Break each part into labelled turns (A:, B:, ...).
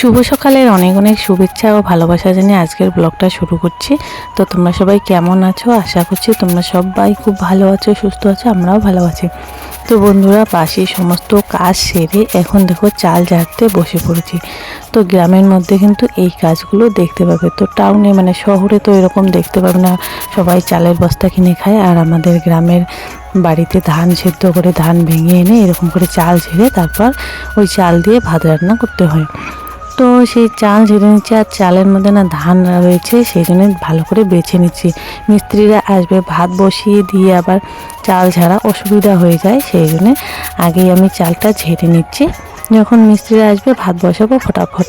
A: শুভ সকালের অনেক অনেক শুভেচ্ছা ও ভালোবাসা জানিয়ে আজকের ব্লগটা শুরু করছি। তো তোমরা সবাই কেমন আছো? আশা করছি তোমরা সবাই খুব ভালো আছো, সুস্থ আছো, আমরাও ভালো আছি। তো বন্ধুরা, বাসি সমস্ত কাজ সেরে এখন দেখো চাল ঝাড়তে বসে পড়েছি। তো গ্রামের মধ্যে কিন্তু এই কাজগুলো দেখতে পাবে। তো টাউনে মানে শহরে তো এরকম দেখতে পাবে না, সবাই চালের বস্তা কিনে খায় আর আমাদের গ্রামের বাড়িতে ধান সেদ্ধ করে ধান ভেঙে এনে এরকম করে চাল ঝেড়ে তারপর ওই চাল দিয়ে ভাত রান্না করতে হয়। তো সেই চাল ঝেড়ে নিচ্ছি আর চালের মধ্যে না ধান রয়েছে, সেই জন্য ভালো করে বেছে নিচ্ছি। মিস্ত্রিরা আসবে, ভাত বসিয়ে দিয়ে আবার চাল ঝাড়া অসুবিধা হয়ে যায়, সেই জন্যে আগেই আমি চালটা ঝেড়ে নিচ্ছি। যখন মিস্ত্রিরা আসবে, ভাত বসাবো ফটাফট।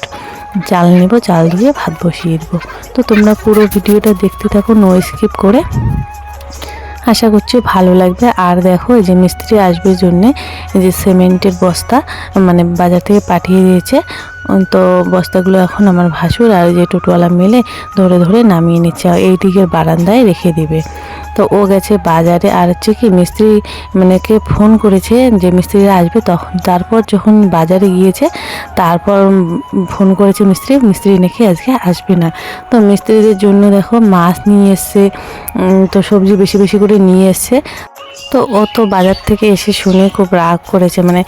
A: চাল নেব, চাল ধুয়ে ভাত বসিয়ে দেবো। তো তোমরা পুরো ভিডিওটা দেখতে থাকো নো স্কিপ করে। আশা করছি ভালো লাগবে। আর দেখো, এই যে মিস্ত্রি আসবে জন্যে, এই যে সিমেন্টের বস্তা মানে বাজার থেকে পাঠিয়ে দিয়েছে। তো বস্তাগুলো এখন আমার ভাসুর আর যে টোটোওয়ালা মিলে ধরে ধরে নামিয়ে নিচ্ছে এই দিকের বারান্দায় রেখে দিবে। তো ও গেছে বাজারে আর হচ্ছে কি মিস্ত্রি মানে কে ফোন করেছে যে মিস্ত্রিরা আসবে তখন তারপর যখন বাজারে গিয়েছে তারপর ফোন করেছে মিস্ত্রি মিস্ত্রি নাকি আজকে আসবে না। তো মিস্ত্রিদের জন্য দেখো মাছ নিয়ে এসছে তো সবজি বেশি বেশি করে নিয়ে এসছে। তো ও তো বাজার থেকে এসে শুনে খুব রাগ করেছে মানে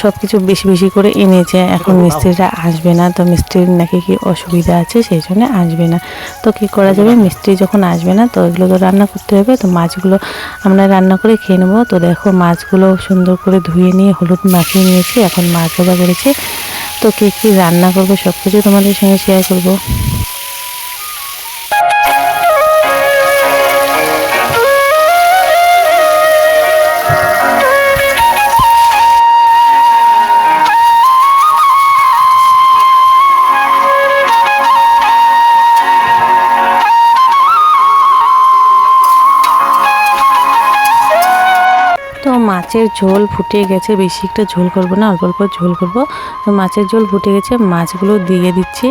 A: সব কিছু বেশি বেশি করে এনেছে। এখন মিস্ত্রিরা আসবে না তো মিস্ত্রির নাকি কি অসুবিধা আছে সেই জন্য আসবে না। তো কি করা যাবে? মিস্ত্রি যখন আসবে না তো এগুলো তো রান্না করতে হবে তো মাছগুলো আমরা রান্না করে খেয়ে নেব। তো দেখো মাছগুলো সুন্দর করে ধুয়ে নিয়ে হলুদ মাখিয়ে নিয়েছি এখন মাছ ভাজা করেছি তো কে কী রান্না করব সব কিছু তোমাদের সঙ্গে শেয়ার করব। মাছের ঝোল ফুটে গেছে, বেশি একটা ঝোল করব না, অল্প অল্প ঝোল করব। তো মাছের ঝোল ফুটে গেছে, মাছগুলো দিয়ে দিচ্ছি।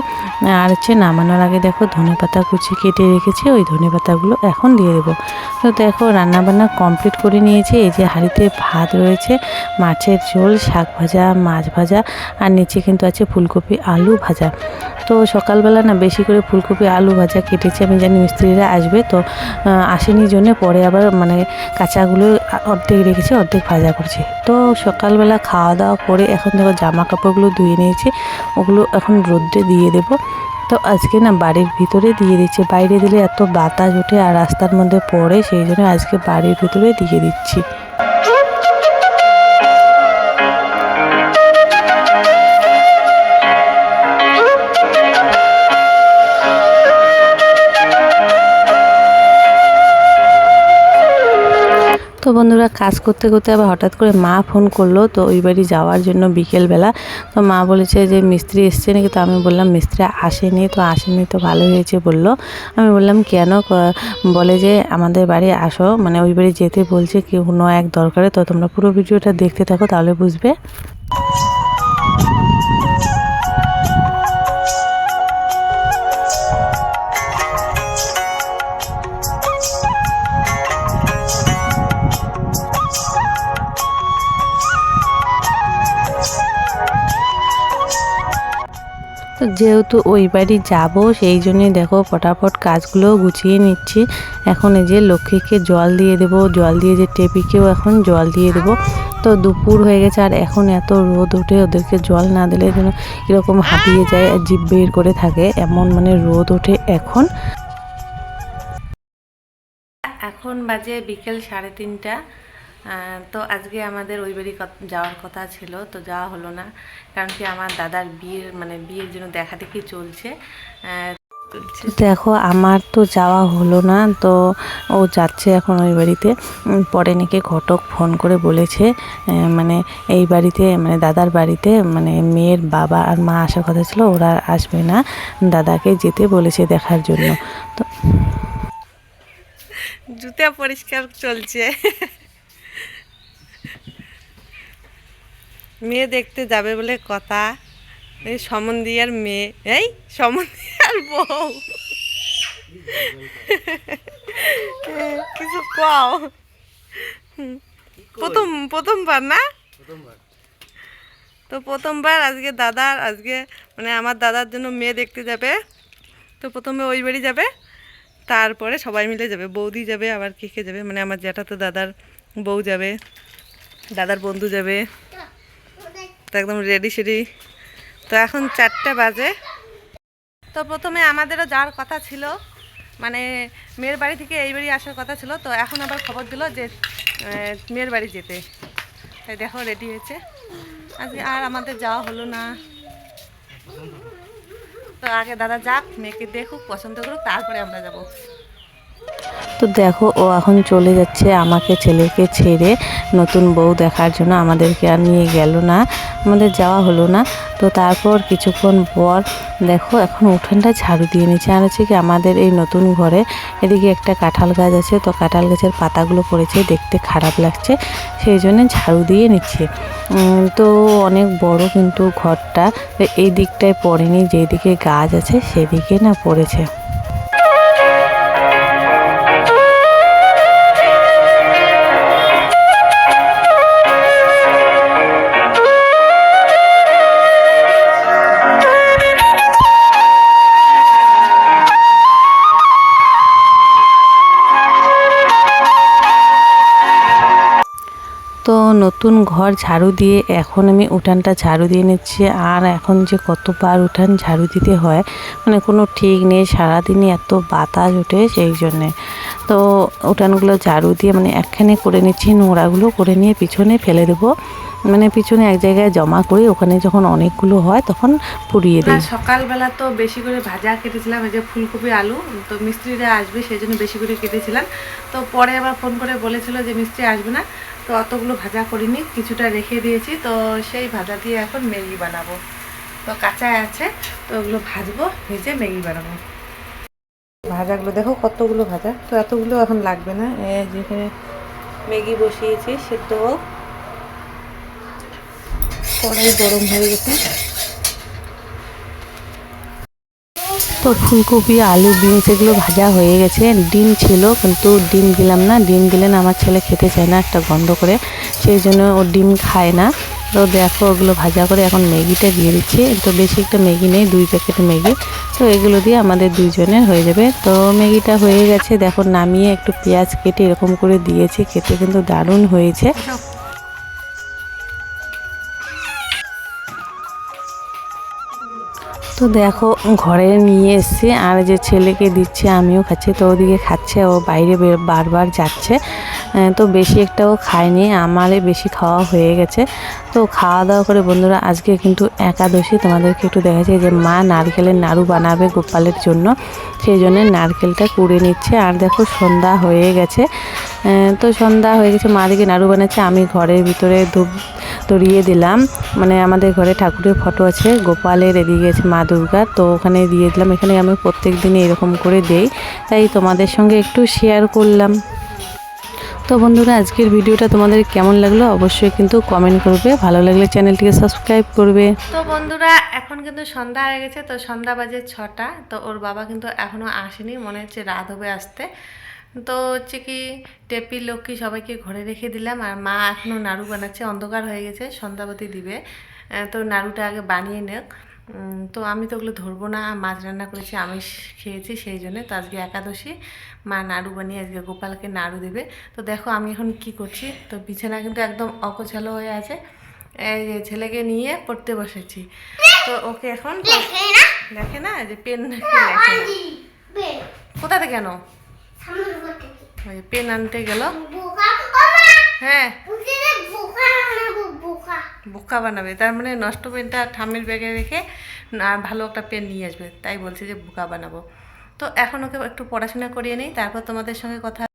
A: আর হচ্ছে নামানোর আগে দেখো ধনে পাতা কুচি কেটে রেখেছি, ওই ধনে পাতাগুলো এখন দিয়ে দেবো। তো দেখো রান্নাবান্না কমপ্লিট করে নিয়েছি, এই যে হাঁড়িতে ভাত রয়েছে, মাছের ঝোল, শাক ভাজা, মাছ ভাজা, আর নিচে কিন্তু আছে ফুলকপি আলু ভাজা। তো সকালবেলা না বেশি করে ফুলকপি আলু ভাজা কেটেছি, আমি জানি মিস্ত্রিরা আসবে, তো আসেনি জন্য পরে আবার মানে কাঁচাগুলো অর্ধেক রেখেছি, অর্ধেক ভাজা করছি। তো সকালবেলা খাওয়া দাওয়া করে এখন দেখো জামা কাপড়গুলো ধুয়ে নিয়েছি, ওগুলো এখন রোদ্রে দিয়ে দেবো। তো আজকে না বাড়ির ভিতরে দিয়ে দিচ্ছি, বাইরে দিলে এত বাতাস ওঠে আর রাস্তার মধ্যে পড়ে, সেই জন্য আজকে বাড়ির ভিতরে দিয়ে দিচ্ছি। তো বন্ধুরা, কাজ করতে করতে আবার হঠাৎ করে মা ফোন করল, তো ওই বাড়ি যাওয়ার জন্য বিকেলবেলা। তো মা বলেছে যে, মিস্ত্রি এসছে নাকি? তো আমি বললাম, মিস্ত্রি আসেনি। তো আসেনি তো ভালো হয়েছে বলল। আমি বললাম, কেন? বলে যে, আমাদের বাড়ি আসো। মানে ওই বাড়ি যেতে বলছে কোনো এক দরকারে। তো তোমরা পুরো ভিডিওটা দেখতে থাকো, তাহলে বুঝবে। যেহেতু ওই বাড়ি যাব, সেই জন্যই দেখো ফটাফট কাজগুলো গুছিয়ে নিচ্ছি। এখন এই যে লক্ষ্মীকে জল দিয়ে দেবো, জল দিয়ে যে টেপিকেও এখন জল দিয়ে দেবো। তো দুপুর হয়ে গেছে আর এখন এত রোদ ওঠে, ওদেরকে জল না দিলে যেন এরকম হাঁপিয়ে যায় আর জিভ বের করে থাকে। এমন মানে রোদ ওঠে এখন। এখন বাজে বিকেল সাড়ে তিনটা। তো আজকে আমাদের ওই বাড়ি যাওয়ার কথা ছিল তো যাওয়া হলো না। কারণ কি আমার দাদার বিয়ের মানে বিয়ের জন্য দেখা দেখি চলছে। দেখো আমার তো যাওয়া হলো না তো ও যাচ্ছে এখন ওই বাড়িতে। পরে নাকি ঘটক ফোন করে বলেছে মানে এই বাড়িতে মানে দাদার বাড়িতে মানে মেয়ের বাবা আর মা আসার কথা ছিল ওরা আসবে না। দাদাকে যেতে বলেছে দেখার জন্য। তো
B: জুতা পরিষ্কার চলছে। মেয়ে দেখতে যাবে বলে কথা। এই সমন্দিয়ার মেয়ে। এই সমন্দিয়ার বউ। কিছু কও। প্রথম প্রথমবার না? তো প্রথমবার আজকে দাদার আজকে মানে আমার দাদার জন্য মেয়ে দেখতে যাবে। তো প্রথমে ওই বাড়ি যাবে। তারপরে সবাই মিলে যাবে। বৌদি যাবে আবার কে কে যাবে? মানে আমার জ্যাঠা তো দাদার বউ যাবে দাদার বন্ধু যাবে। তো একদম রেডি সেডি তো এখন চারটে বাজে। তো প্রথমে আমাদেরও যাওয়ার কথা ছিল। মানে মেয়ের বাড়ি থেকে এই বাড়ি আসার কথা ছিল। তো এখন আবার খবর দিল যে মেয়ের বাড়ি যেতে। তাই দেখো রেডি হয়েছে। আজকে আর আমাদের যাওয়া হলো না। তো আগে দাদা যাক, মেয়েকে দেখুক, পছন্দ করুক, তারপরে আমরা যাব।
A: তো দেখো, ও এখন চলে যাচ্ছে আমাকে, ছেলেকে ছেড়ে নতুন বউ দেখার জন্য। আমাদেরকে আর নিয়ে গেল না, আমাদের যাওয়া হলো না। তো তারপর কিছুক্ষণ পর দেখো, এখন উঠানটা ঝাড়ু দিয়ে নিচ্ছে। আর হচ্ছে কি, আমাদের এই নতুন ঘরে এদিকে একটা কাঁঠাল গাছ আছে। তো কাঁঠাল গাছের পাতাগুলো পড়েছে, দেখতে খারাপ লাগছে, সেই জন্য ঝাড়ু দিয়ে নিচ্ছে। তো অনেক বড় কিন্তু ঘরটা, এই দিকটায় পড়েনি, যেদিকে গাছ আছে সেদিকে না পড়েছে। নতুন ঘর ঝাড়ু দিয়ে এখন আমি উঠানটা ঝাড়ু দিয়ে নিচ্ছি। আর এখন যে কতবার উঠান ঝাড়ু দিতে হয় মানে কোনো ঠিক নেই, সারাদিনই এত বাতাস ওঠে সেই জন্যে। তো উঠানগুলো ঝাড়ু দিয়ে মানে একখানে করে নিচ্ছি নোংরাগুলো করে নিয়ে পিছনে ফেলে দেবো। মানে পিছনে এক জায়গায় জমা করি ওখানে যখন অনেকগুলো হয় তখন পুড়িয়ে দিই।
B: সকালবেলা তো বেশি করে ভাজা কেটেছিলাম এই যে ফুলকপি আলু তো মিস্ত্রিরা আসবে সেই জন্য বেশি করে কেটেছিলাম। তো পরে আবার ফোন করে বলেছিল যে মিস্ত্রি আসবে না তো অতগুলো ভাজা করিনি কিছুটা রেখে দিয়েছি তো সেই ভাজা দিয়ে এখন ম্যাগি বানাবো। তো কাঁচায় আছে তো ওগুলো ভাজবো ভেজে ম্যাগি বানাবো। ভাজাগুলো, দেখো কতগুলো ভাজা। তো এতগুলো এখন লাগবে না। যেখানে ম্যাগি বসিয়েছি হোক। কড়াই গরম হয়ে গেছে।
A: তো ফুলকপি আলু, বিনস, এগুলো ভাজা হয়ে গেছে। ডিম ছিল, কিন্তু ডিম দিলাম না। ডিম দিলে না আমার ছেলে খেতে চায় না, একটা গন্ধ করে। সেই জন্য ও ডিম খায় না। তো দেখো ওগুলো ভাজা করে এখন ম্যাগিটা দিয়ে দিচ্ছি। তো বেশি একটা ম্যাগি নেই, দুই প্যাকেট ম্যাগি। তো এগুলো দিয়ে আমাদের দুইজনের হয়ে যাবে। তো ম্যাগিটা হয়ে গেছে, দেখো নামিয়ে একটু পেঁয়াজ কেটে এরকম করে দিয়েছি, খেতে কিন্তু দারুণ হয়েছে। তো দেখো ঘরে নিয়ে এসছি, আর যে ছেলেকে দিচ্ছে আমিও খাচ্ছি। তো ওদিকে খাচ্ছে, ও বাইরে বারবার যাচ্ছে। তো বেশি একটাও খায়নি আমারে বেশি খাওয়া হয়ে গেছে। তো খাওয়া দাওয়া করে বন্ধুরা, আজকে কিন্তু একাদশী, তোমাদেরকে একটু দেখাচ্ছি যে মা নারকেলের নাড়ু বানাবে গোপালের জন্য। সেই জন্য নারকেলটা কুড়ে নিচ্ছে, আর দেখো সন্ধ্যা হয়ে গেছে। তো সন্ধ্যা হয়ে গেছে, মা দিকে নাড়ু বানাচ্ছে, আমি ঘরের ভিতরে ধূপ ধরিয়ে দিলাম। মানে আমাদের ঘরে ঠাকুরের ফটো আছে, গোপালের এদিকে আছে মা দুর্গা, তো ওখানে দিয়ে দিলাম। এখানে আমি প্রত্যেক দিনই এরকম করে দেই, তাই তোমাদের সঙ্গে একটু শেয়ার করলাম। তো বন্ধুরা, আজকের ভিডিওটা তোমাদের কেমন লাগল অবশ্যই কিন্তু কমেন্ট করবে। ভালো লাগলে চ্যানেলটিকে সাবস্ক্রাইব করবে।
B: তো বন্ধুরা, এখন কিন্তু সন্ধ্যা হয়ে গেছে, তো সন্ধ্যা বাজে ছটা, তো ওর বাবা কিন্তু এখনও আসেনি, মনে হচ্ছে রাত হবে আসতে। তো হচ্ছে কি, টেপি, লক্ষ্মী সবাইকে ঘরে রেখে দিলাম, আর মা এখনও নাড়ু বানাচ্ছে, অন্ধকার হয়ে গেছে, সন্ধ্যাবতী দিবে। তো নাড়ুটা আগে বানিয়ে নেক। তো আমি তো ওগুলো ধরবো না মাছ রান্না করেছি আমি খেয়েছি সেই জন্য তো আজকে একাদশী। মা নাড়ু বানিয়ে আজকে গোপালকে নাড়ু দেবে। তো দেখো আমি এখন কি করছি তো বিছানা কিন্তু একদম অকোছালো হয়ে আছে। এই যে ছেলেকে নিয়ে পড়তে বসেছি। তো ওকে এখন দেখে না। যে পেন লেখে। কোথা থেকে কেন ওই পেন আনতে গেল। হ্যাঁ। বোকা বানাবে। তার মানে নষ্ট পেনটা ঠাম্মির ব্যাগে রেখে আর ভালো একটা পেন নিয়ে আসবে। তাই বলছে যে বোকা বানাবো। তো এখন ওকে একটু পড়াশোনা করিয়ে নেই তারপর তোমাদের সঙ্গে কথা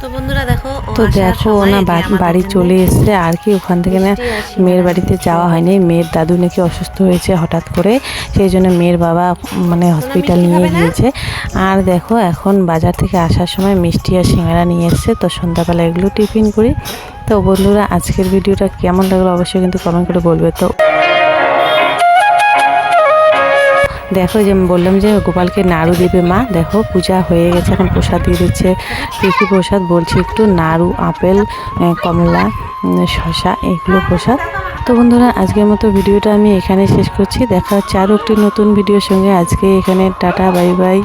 B: তো বন্ধুরা দেখো
A: তো দেখো
B: সময়
A: না
B: এই যে
A: বা-
B: আমাদের
A: বাড়ি চলে এসছে। আর কি ওখান থেকে না মেয়ের বাড়িতে যাওয়া হয়নি। মেয়ের দাদু নাকি অসুস্থ হয়েছে হঠাৎ করে। সেই জন্য মেয়ের বাবা মানে হসপিটাল নিয়ে গিয়েছে। আর দেখো এখন বাজার থেকে আসার সময় মিষ্টি আর সিঙ্গারা নিয়ে এসছে। তো সন্ধ্যাবেলা এগুলো টিফিন করি। তো বন্ধুরা, আজকের ভিডিওটা কেমন লাগল অবশ্যই কিন্তু কমেন্ট করে বলবে। তো দেখো যে বললাম যে গোপালকে নাড়ু দেবে মা। দেখো, পূজা হয়ে গেছে, এখন প্রসাদ দিয়ে দিচ্ছে। কী প্রসাদ? বলছি একটু নাড়ু, আপেল কমলা শসা, এগুলো প্রসাদ। তো বন্ধুরা, আজকের মতো ভিডিওটা আমি এখানে শেষ করছি। দেখা হচ্ছে আরও একটি নতুন ভিডিওর সঙ্গে। আজকে এখানে টাটা, বাই বাই।